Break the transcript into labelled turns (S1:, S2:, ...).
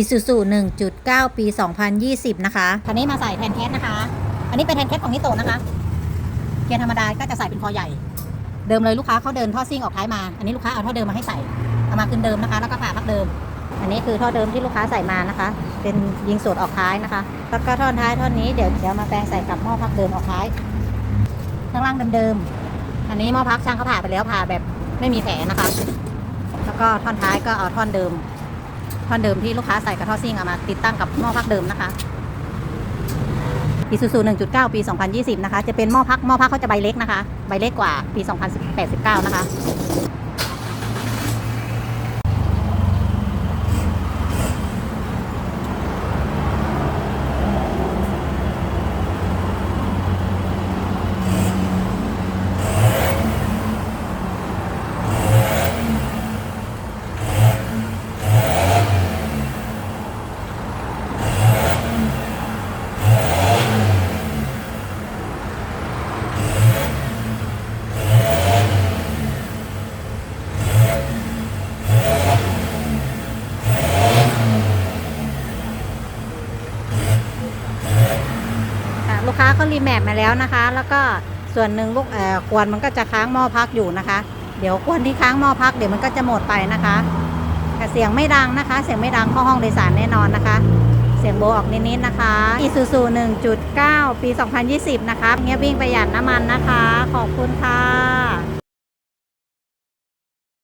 S1: Isuzu 1.9 ปี 2020 นะคะ คันนี้มาใส่แทนแคสนะคะ อันนี้เป็นแทนแคสของนิโตะนะคะ เกียร์ธรรมดาก็จะใส่เป็นคอใหญ่ เดิมเลยลูกค้าเขาเดินท่อซิ่งออกท้ายมา อันนี้ลูกค้าเอาท่อเดิมมาให้ใส่เอามาคืนเดิมนะคะ แล้วก็ผ่าพักเดิม อันนี้คือท่อเดิมที่ลูกค้าใส่มานะคะ เป็นยิงสูตรออกท้ายนะคะ แล้วก็ท่อนท้ายท่อนนี้เดี๋ยวเดี๋ยวมาแปลงใส่กับหม้อพักเดิมออกท้าย ข้างล่างเดิมๆ อันนี้หม้อพักช่างเขาผ่าไปแล้วผ่าแบบไม่มีแผลนะคะ แล้วก็ท่อนท้ายก็เอาท่อนเดิม ท่อนเดิมที่ลูกค้าใส่กับท่อซิ่งเอามาติดตั้งกับหม้อพักเดิมนะคะอีซูซู1.9 ปี 2020 นะคะ จะเป็นหม้อพัก หม้อพักเขาจะใบเล็กนะคะ ใบเล็กกว่าปี 2089นะคะ ลูกค้าเขารีแมปมาแล้วนะคะ แล้วก็ส่วนหนึ่งลูกเอ่อควนมันก็จะค้างหม้อพักอยู่นะคะ เดี๋ยวควนที่ค้างหม้อพักเดี๋ยวมันก็จะหมดไปนะคะแต่เสียงไม่ดังนะคะ เสียงไม่ดังเข้าห้องโดยสารแน่นอนนะคะ เสียงโบออกนิดๆนะคะอีซูซู1.9 ปี 2020 นะคะเงี้ยวิ่งประหยัดน้ำมันนะคะ ขอบคุณค่ะ